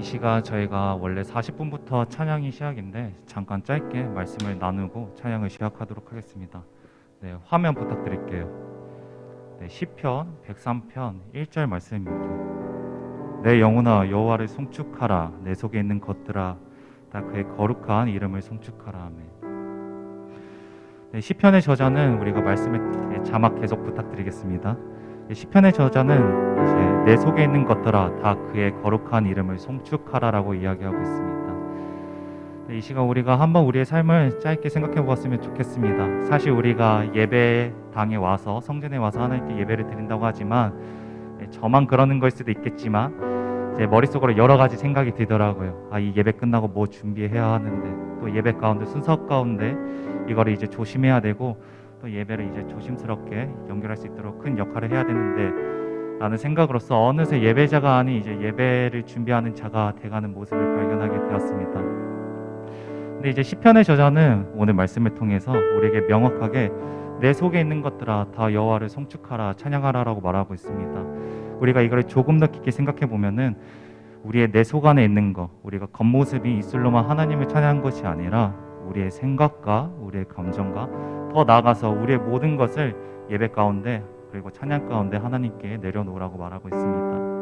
이 시간 저희가 원래 40분부터 찬양이 시작인데 잠깐 짧게 말씀을 나누고 찬양을 시작하도록 하겠습니다. 네, 화면 부탁드릴게요. 네, 시편 103편 1절 말씀입니다. 내 영혼아 여호와를 송축하라 내 속에 있는 것들아 다 그의 거룩한 이름을 송축하라 아멘. 네, 시편의 저자는 우리가 말씀의 네, 자막 계속 부탁드리겠습니다. 네, 시편의 저자는 내 속에 있는 것들아 다 그의 거룩한 이름을 송축하라라고 이야기하고 있습니다. 네, 이 시간 우리가 한번 우리의 삶을 짧게 생각해 보았으면 좋겠습니다. 사실 우리가 예배당에 와서 성전에 와서 하나님께 예배를 드린다고 하지만 네, 저만 그러는 걸 수도 있겠지만 제 머릿속으로 여러 가지 생각이 들더라고요. 아, 이 예배 끝나고 뭐 준비해야 하는데 또 예배 가운데 순서 가운데 이거를 이제 조심해야 되고 또 예배를 이제 조심스럽게 연결할 수 있도록 큰 역할을 해야 되는데 라는 생각으로서 어느새 예배자가 아닌 이제 예배를 준비하는 자가 돼가는 모습을 발견하게 되었습니다. 근데 이제 시편의 저자는 오늘 말씀을 통해서 우리에게 명확하게 내 속에 있는 것들아 다 여호와를 송축하라 찬양하라라고 말하고 있습니다. 우리가 이걸 조금 더 깊게 생각해 보면은 우리의 내 속 안에 있는 것, 우리가 겉모습이 입술로만 하나님을 찬양한 것이 아니라 우리의 생각과 우리의 감정과 더 나아가서 우리의 모든 것을 예배 가운데 그리고 찬양 가운데 하나님께 내려놓으라고 말하고 있습니다.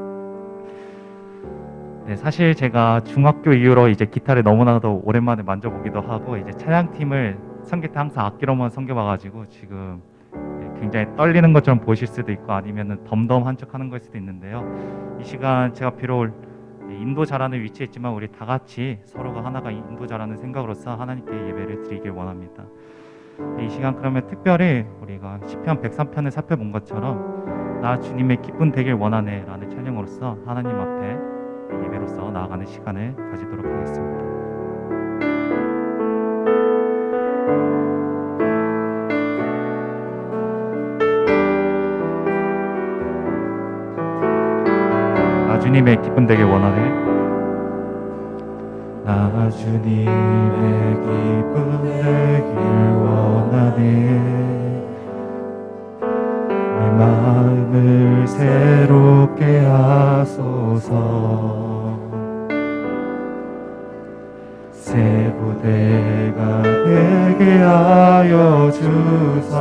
네, 사실 제가 중학교 이후로 이제 기타를 너무나도 오랜만에 만져보기도 하고 이제 찬양팀을 때 항상 악기로만 섬겨봐가지고 지금 네, 굉장히 떨리는 것처럼 보실 수도 있고 아니면은 덤덤한 척하는 걸 수도 있는데요. 이 시간 제가 비록 인도 잘하는 위치에 있지만 우리 다 같이 서로가 하나가 인도 잘하는 생각으로서 하나님께 예배를 드리길 원합니다. 이 시간 그러면 특별히 우리가 시편 103편을 살펴본 것처럼 나 주님의 기쁨 되길 원하네 라는 찬양으로서 하나님 앞에 예배로서 나아가는 시간을 가지도록 하겠습니다. 나 주님의 기쁨 되길 원하네. 나 주님의 기쁨 되길 원하네. 내 마음을 새롭게 하소서. 새 부대가 되게 하여 주사.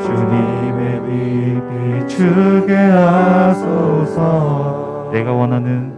주님의 빛 비추게 하소서 내가 원하는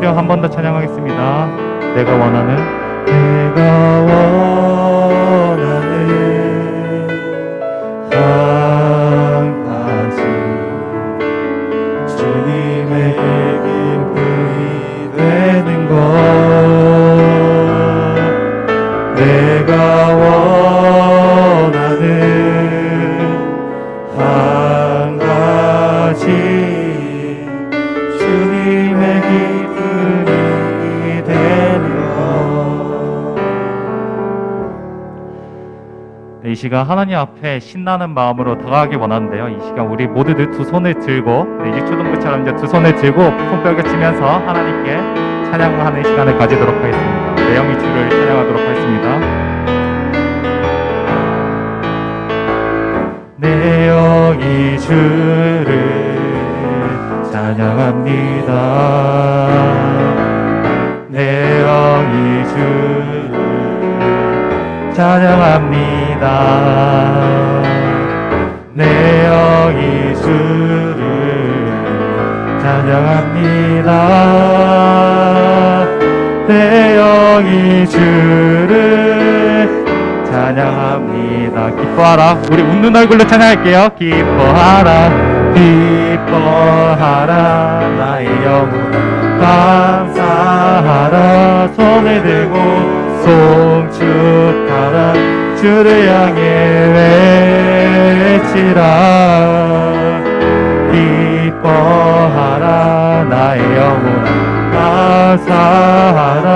후렴 한번 더 찬양하겠습니다. 내가 원하는 내가 원 이 시간 하나님 앞에 신나는 마음으로 다가가기 원하는데요. 이 시간 우리 모두들 두 손을 들고 네, 유초등부처럼 이제 두 손을 들고 손뼉을 치면서 하나님께 찬양을 하는 시간을 가지도록 하겠습니다. 내영이 주를 찬양하도록 하겠습니다. 내 영이 주를 찬양합니다. 내 영이 주를 찬양합니다. 내 영이 주를 찬양합니다. 내 영이 주를 찬양합니다. 기뻐하라. 우리 웃는 얼굴로 찬양할게요. 기뻐하라. 기뻐하라. 나의 영혼 감사하라. 손을 들고 송축하라. 주를 향해 외치라. 기뻐하라. 나의 영혼아 감사하라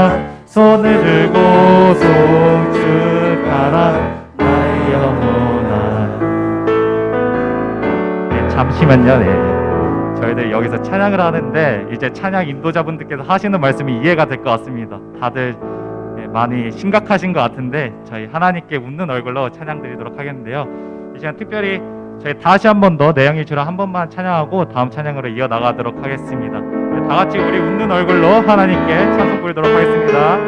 손을 들고 송축하라 나의 영혼아 네, 잠시만요 네. 저희들 여기서 찬양을 하는데 이제 찬양 인도자분들께서 하시는 말씀이 이해가 될 것 같습니다 다들 네, 많이 심각하신 것 같은데 저희 하나님께 웃는 얼굴로 찬양 드리도록 하겠는데요 이 시간 특별히 저희 다시 한 번 더 내용이 주라 한 번만 찬양하고 다음 찬양으로 이어 나가도록 하겠습니다. 네, 다 같이 우리 웃는 얼굴로 하나님께 찬송 부르도록 하겠습니다.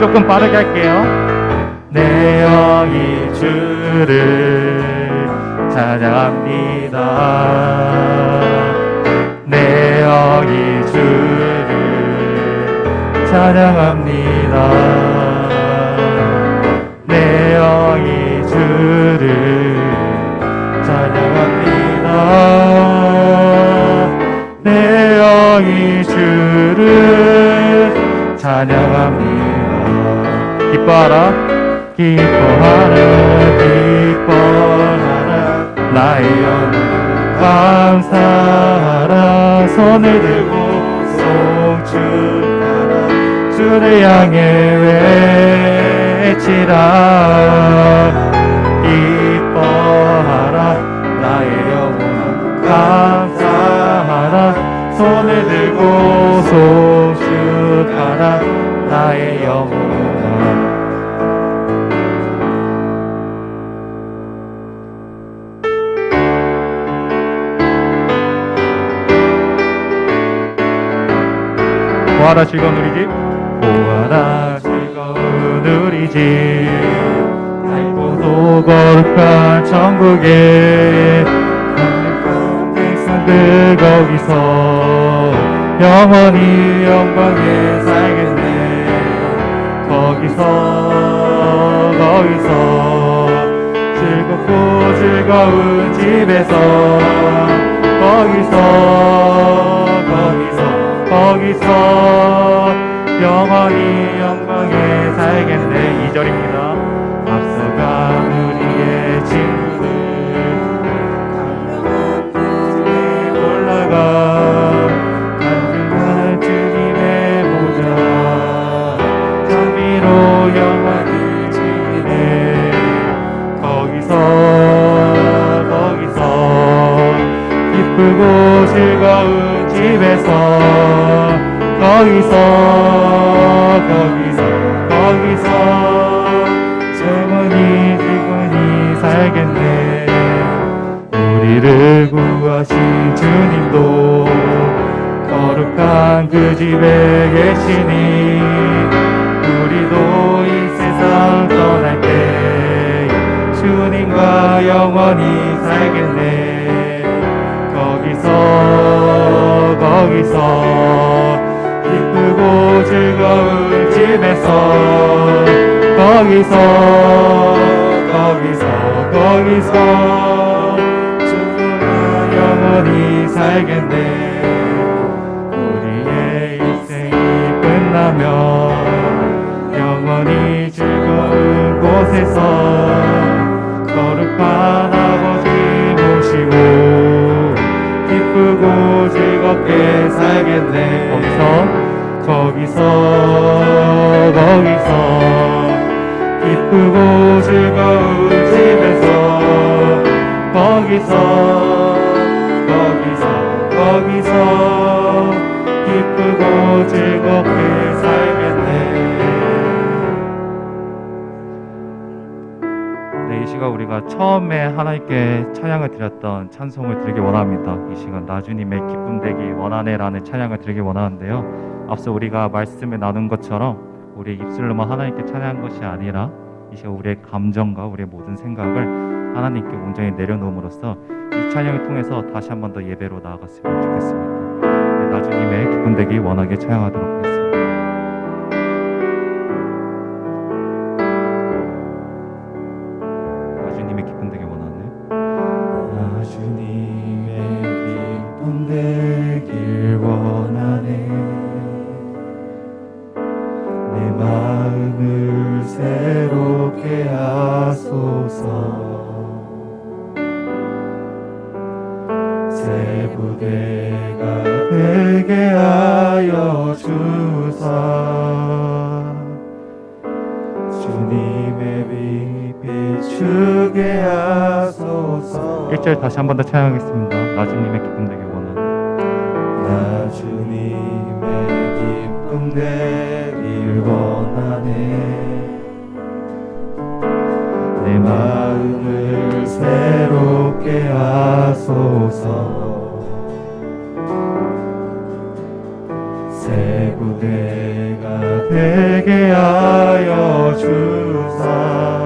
조금 빠르게 할게요. 내 영이 주를 찬양합니다. 내 영이 주를 찬양합니다. 내 영이 주를 찬양합니다. 내 영이 주를 찬양합니다. 기뻐하라, 기뻐하라, 기뻐하라, 나의 영혼 감사하라, 손을 들고 송축하라, 주를 향해 외치라. 기뻐하라. 나의 영혼아 감사하라. 손을 들고 송축하라. 나의 영혼아 보아라 즐거운 우리 집 보아라 즐거운 우리 집 밝고도 거룩한 천국에 거룩한 백성들 거기서 영원히 영광에 살겠네. 거기서 거기서 즐겁고 즐거운 집에서 거기서 거기서 거기서 영원히 영광에 살겠네. 2절입니다 영원히 살겠네. 거기서 거기서 기쁘고 즐거운 집에서 거기서 거기서 거기서 주님과 영원히 살겠네. 우리의 인생이 끝나면 영원히 즐거운 곳에서 모시고 기쁘고 즐겁게 살겠네. 거기서? 거기서 거기서 기쁘고 즐거운 집에서 거기서 우리가 처음에 하나님께 찬양을 드렸던 찬송을 드리기 원합니다. 이 시간 나주님의 기쁨 되기 원하네라는 찬양을 드리기 원하는데요. 앞서 우리가 말씀을 나눈 것처럼 우리 입술로만 하나님께 찬양한 것이 아니라 이 시간 우리의 감정과 우리의 모든 생각을 하나님께 온전히 내려놓음으로써 이 찬양을 통해서 다시 한 번 더 예배로 나아갔으면 좋겠습니다. 네, 나주님의 기쁨 되기 원하게 찬양하도록 비추게 하소서. 1절 다시 한 번 더 찬양하겠습니다. 나 주님의 기쁨 되길 원하는 나 주님의 기쁨 되길 원하네. 내 마음을 새롭게 하소서. 새 부대가 되게 하여 주사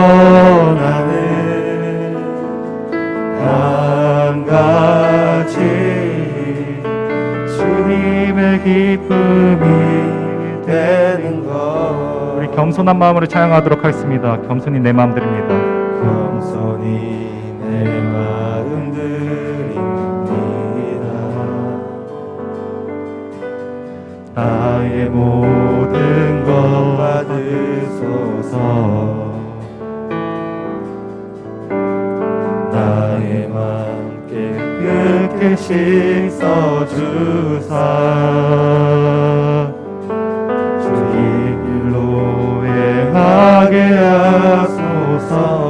기쁨이 되는 것 우리 겸손한 마음으로 찬양하도록 하겠습니다. 겸손히 내 마음 드립니다. 겸손히 내 마음 드립니다 나의 모든 것 받으소서 깨끗게 씻어주사. 주의 길로 행하게 하소서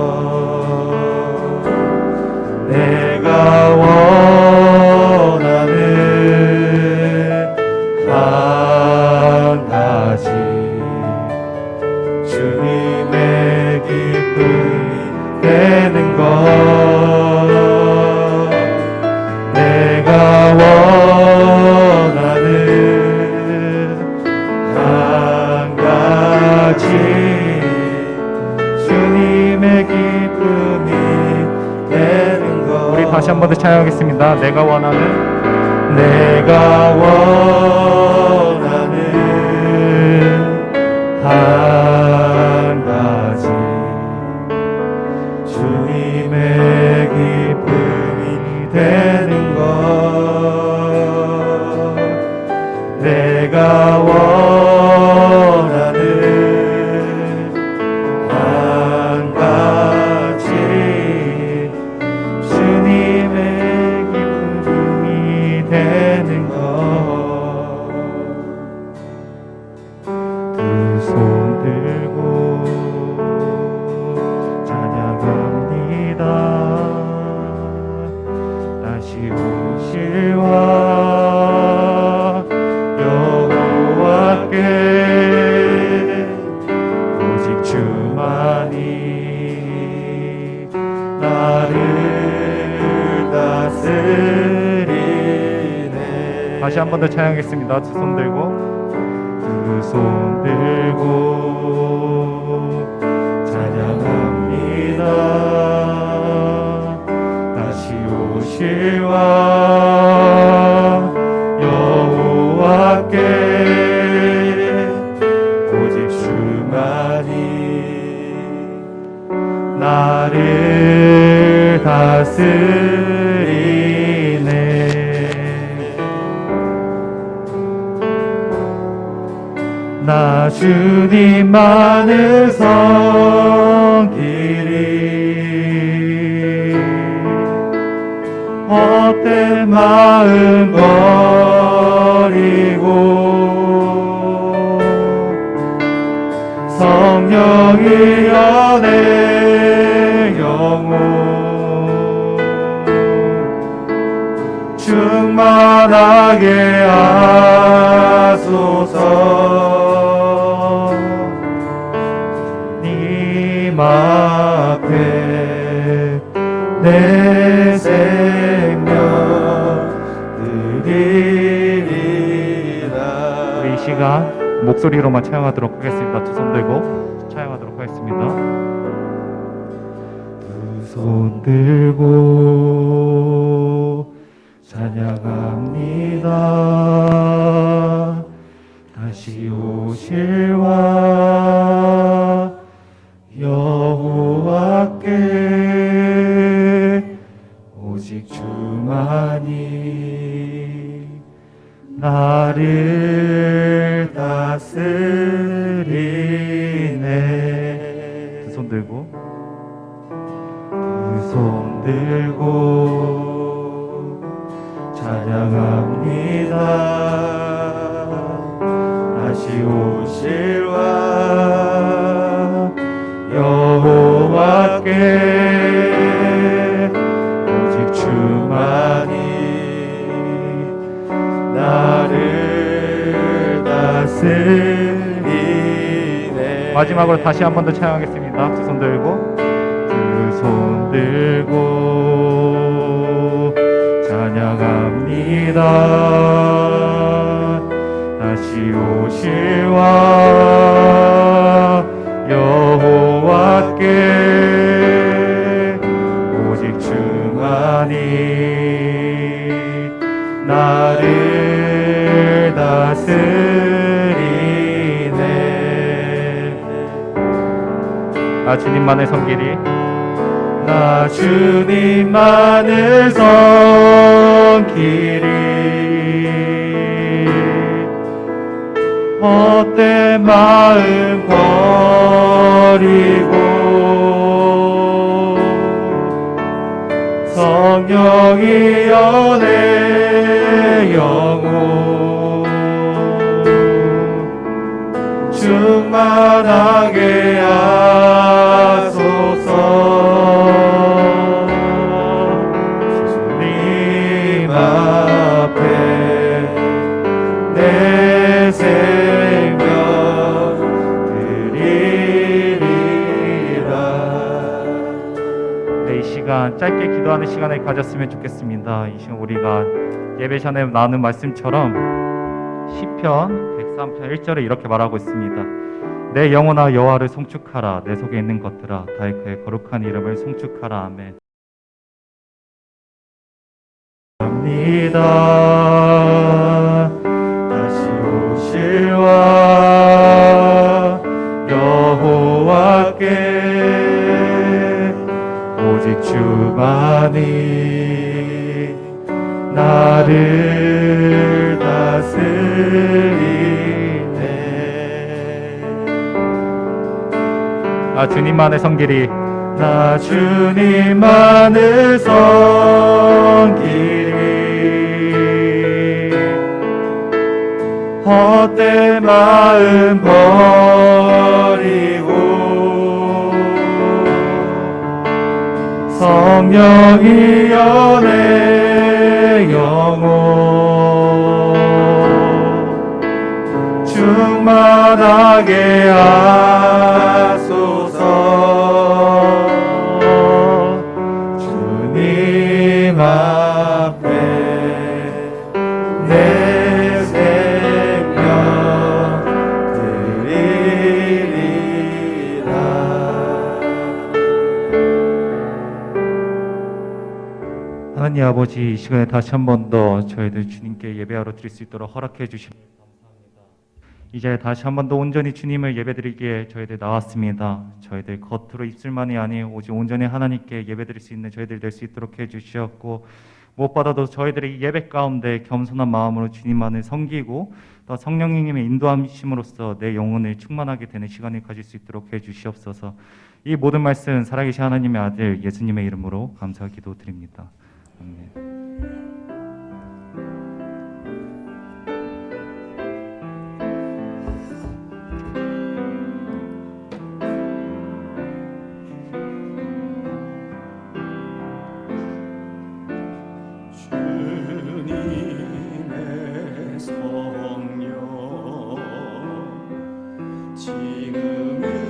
주님의 한 번 더 찬양하겠습니다. 두 손 들고 두 손 들고 찬양합니다 다시 오실와 여호와께 오직 주만이 나를 다스 주님만을 섬기리. 헛된 마음 버리고 성령이여 내 영혼 충만하게 하 목소리로만 찬양하도록 하겠습니다. 다스리네 마지막으로 다시 한 번 더 찬양하겠습니다. 두 손 들고 두 손 들고 찬양합니다 다시 오실와 여호와께 아 주님만의 손길이. 나 주님만을 섬기리 헛된 마음 버리고 성령이여 내 영혼 충만하게 하소 시간 짧게 기도하는 시간을 가졌으면 좋겠습니다. 이 시간 우리가 예배 전에 나눈 말씀처럼 시편 103편 1절에 이렇게 말하고 있습니다. 내 영혼아 여호와를 송축하라 내 속에 있는 것들아 다이 그의 거룩한 이름을 송축하라 아멘. 합니다. 다시 오실와 주만이 나를 다스리네. 아 주님만의 성길이 나 주님만을 섬기리 헛된 마음 버리고 성령이여 내 영혼 충만하게 하소서 아버지 이 시간에 다시 한 번 더 저희들 주님께 예배하러 드릴 수 있도록 허락해 주시면 감사합니다. 이제 다시 한 번 더 온전히 주님을 예배드리기에 저희들 나왔습니다. 저희들 겉으로 입술만이 아닌 오직 온전히 하나님께 예배드릴 수 있는 저희들 될 수 있도록 해 주시었고 무엇보다도 저희들의 예배 가운데 겸손한 마음으로 주님만을 섬기고 또 성령님의 인도하심으로써 내 영혼을 충만하게 되는 시간을 가질 수 있도록 해 주시옵소서. 이 모든 말씀 살아계신 하나님의 아들 예수님의 이름으로 감사 기도드립니다. 주님의 성령 지금